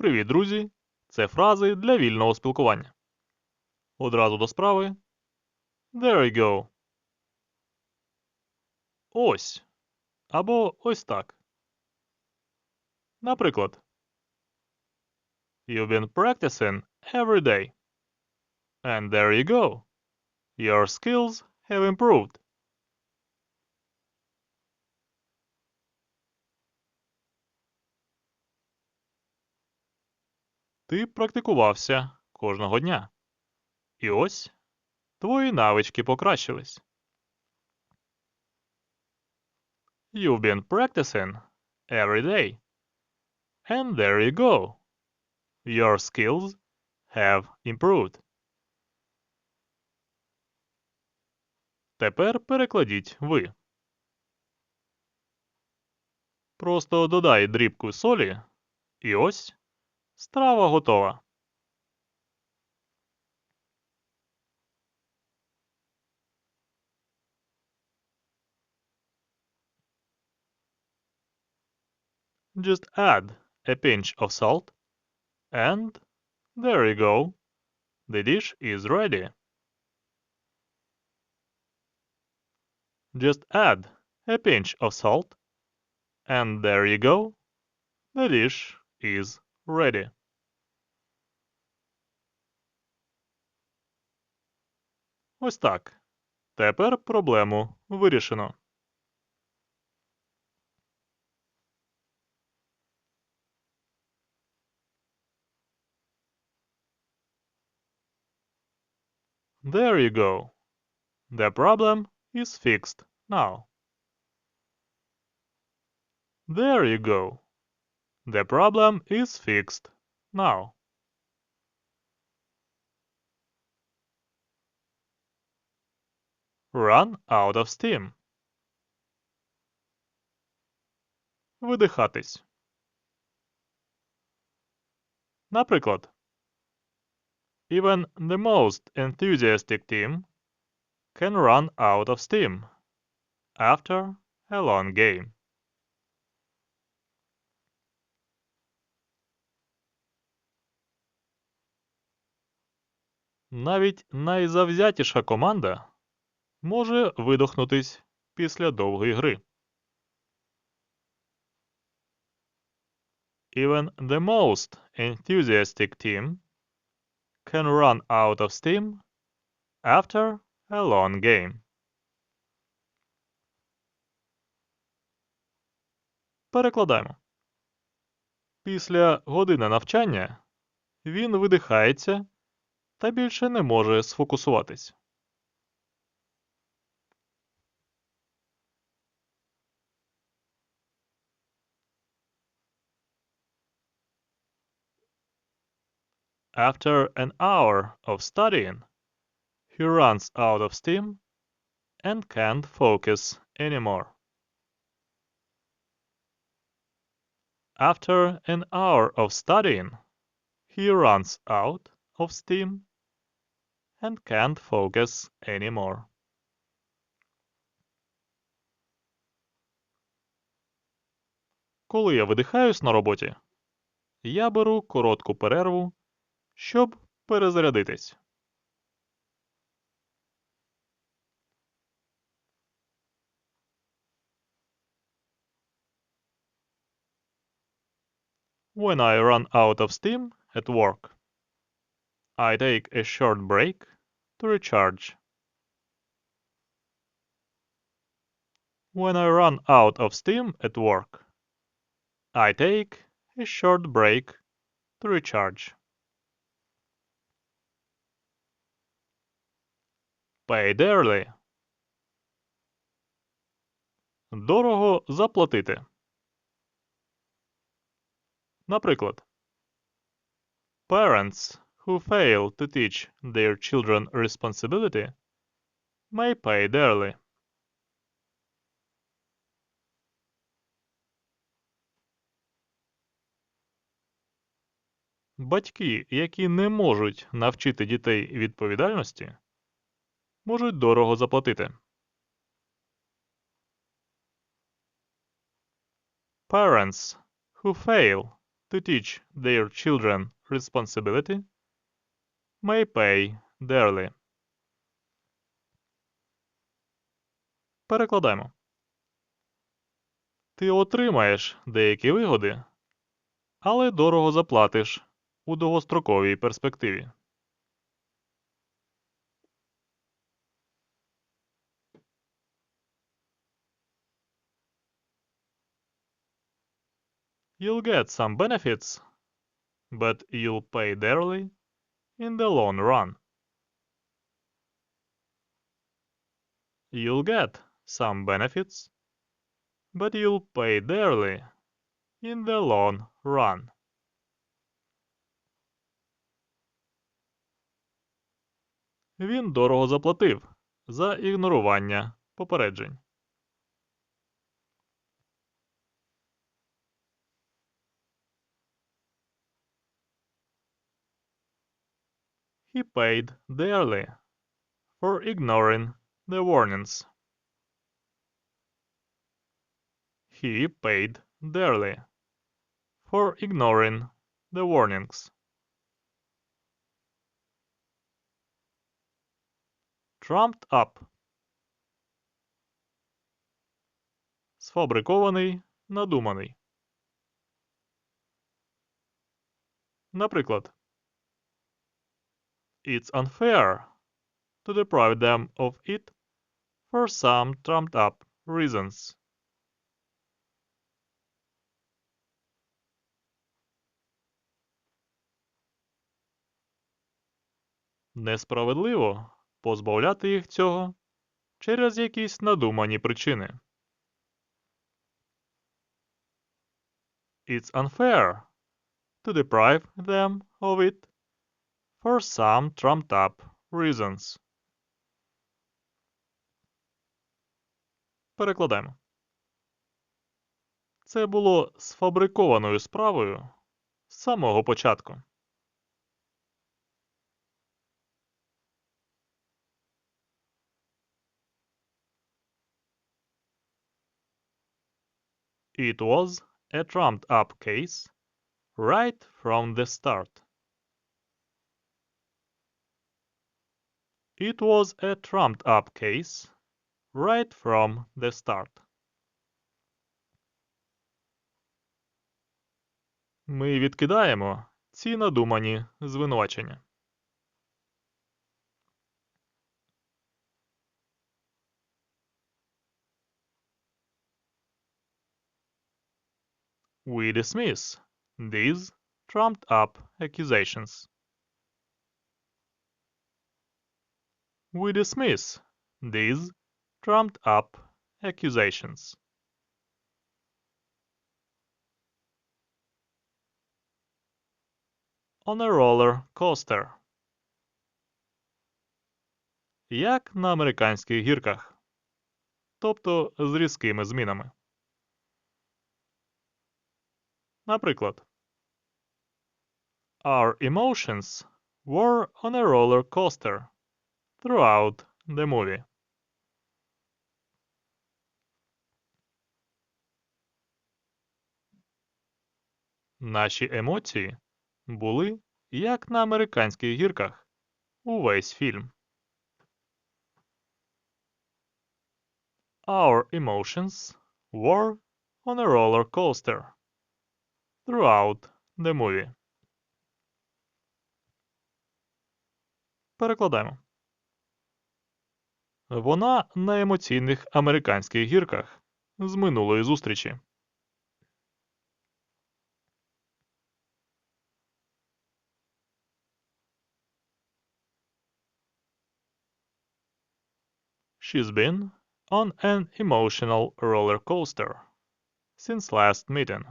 Привіт, друзі! Це фрази для вільного спілкування. Одразу до справи. There you go. Ось. Або ось так. Наприклад. You've been practicing every day. And there you go. Your skills have improved. Ти практикувався кожного дня. І ось твої навички покращились. You've been practicing every day. And there you go. Your skills have improved. Тепер перекладіть ви. Просто додай дрібку солі, і ось страва готова. Just add a pinch of salt and there you go. The dish is ready. Just add a pinch of salt and there you go. The dish is ready. Ось так. Тепер проблему вирішено. There you go. The problem is fixed now. There you go. The problem is fixed now. Run out of steam. Видихатись. Наприклад, even the most enthusiastic team can run out of steam after a long game. Навіть найзавзятіша команда може видохнутись після довгої гри. Even the most enthusiastic team can run out of steam after a long game. Перекладаємо. Після години навчання він видихається та більше не може сфокусуватись. After an hour of studying, he runs out of steam and can't focus anymore. After an hour of studying, he runs out of steam and can't focus anymore. Коли я видихаюсь на роботі, я беру коротку перерву, щоб перезарядитись. When I run out of steam at work, I take a short break to recharge. When I run out of steam at work, I take a short break to recharge. Pay dearly. Дорого заплатити. Наприклад, Parents who fail to teach their children responsibility may pay dearly. Батьки, які не можуть навчити дітей відповідальності, можуть дорого заплатити. Parents who fail to teach their children responsibility may pay dearly. Перекладаємо. Ти отримаєш деякі вигоди, але дорого заплатиш у довгостроковій перспективі. You'll get some benefits, but you'll pay dearly in the long run. You'll get some benefits, but you'll pay dearly in the long run. Він дорого заплатив за ігнорування попереджень. He paid dearly for ignoring the warnings. He paid dearly for ignoring the warnings. Trumped up. Сфабрикований, надуманий. Наприклад, It's unfair to deprive them of it for some trumped up reasons. Несправедливо позбавляти їх цього через якісь надумані причини. It's unfair to deprive them of it for some trumped up reasons. Перекладаємо. Це було сфабрикованою справою з самого початку. It was a trumped up case right from the start. It was a trumped up case right from the start. Ми відкидаємо ці надумані звинувачення. We dismiss these trumped up accusations. We dismiss these trumped up accusations. On a roller coaster. Як на американських гірках. Тобто з різкими змінами. Наприклад, Our emotions were on a roller coaster Throughout the movie. Наші емоції були як на американських гірках увесь фільм. Our emotions were on a roller coaster throughout the movie. Перекладаємо. Вона на емоційних американських гірках з минулої зустрічі. She's been on an emotional roller coaster since last meeting.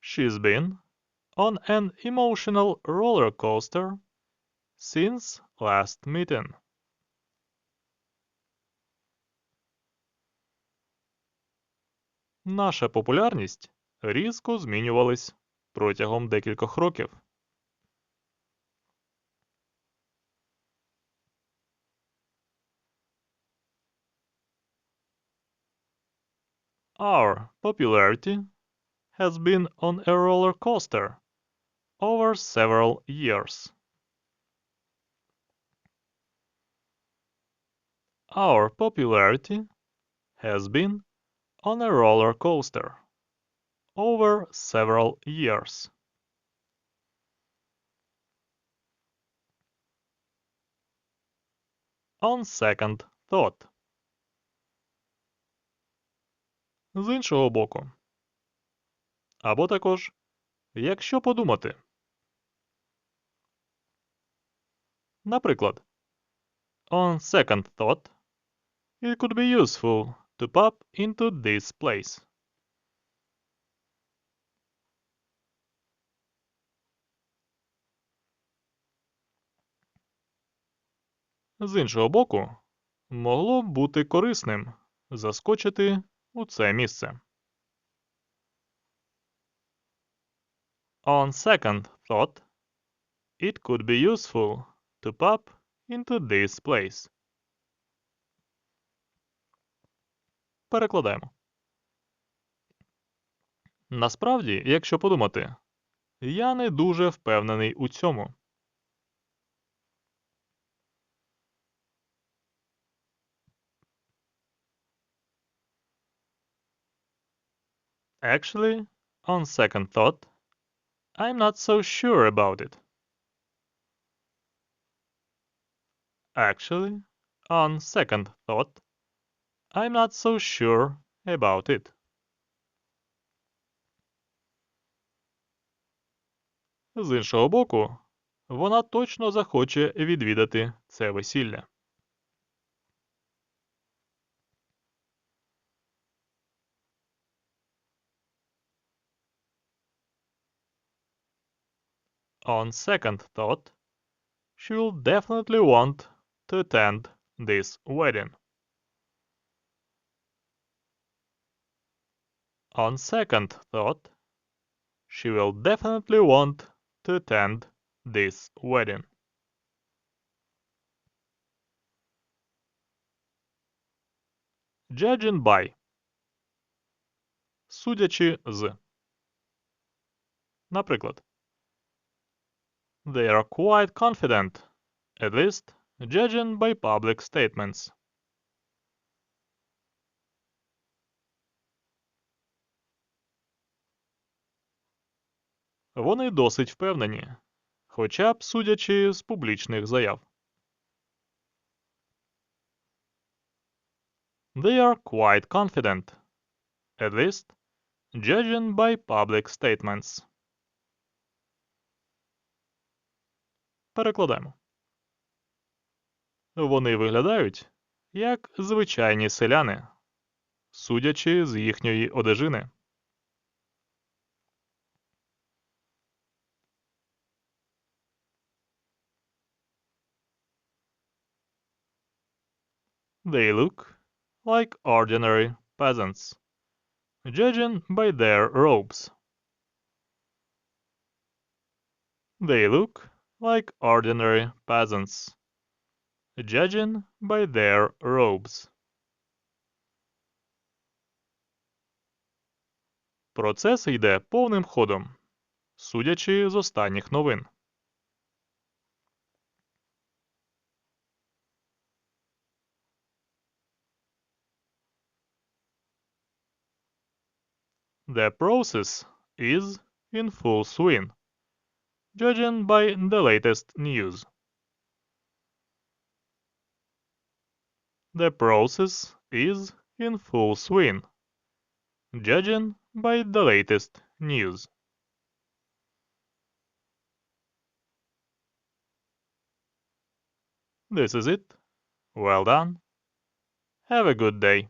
She's been on an emotional roller coaster since last meeting. Наша популярність різко змінювалась протягом декількох років. Our popularity has been on a roller coaster over several years. Our popularity has been on a roller coaster over several years. On second thought. З іншого боку. Або також, якщо подумати. Наприклад, on second thought, it could be useful to pop into this place. З іншого боку, могло б бути корисним заскочити у це місце. On second thought, it could be useful to pop into this place. Перекладаємо. Насправді, якщо подумати, я не дуже впевнений у цьому. Actually, on second thought, I'm not so sure about it. Actually, on second thought, I'm not so sure about it. З іншого боку, вона точно захоче відвідати це весілля. On second thought, she'll definitely want to attend this wedding. On second thought, she will definitely want to attend this wedding. Judging by. Судячи з. Наприклад. They are quite confident, at least judging by public statements. Вони досить впевнені, хоча б судячи з публічних заяв. They are quite confident, at least judging by public statements. Перекладаємо. Вони виглядають як звичайні селяни, судячи з їхньої одежини. They look like ordinary peasants, judging by their robes. They look like ordinary peasants, judging by their robes. Процес йде повним ходом, судячи з останніх новин. The process is in full swing, judging by the latest news. The process is in full swing, judging by the latest news. This is it. Well done. Have a good day.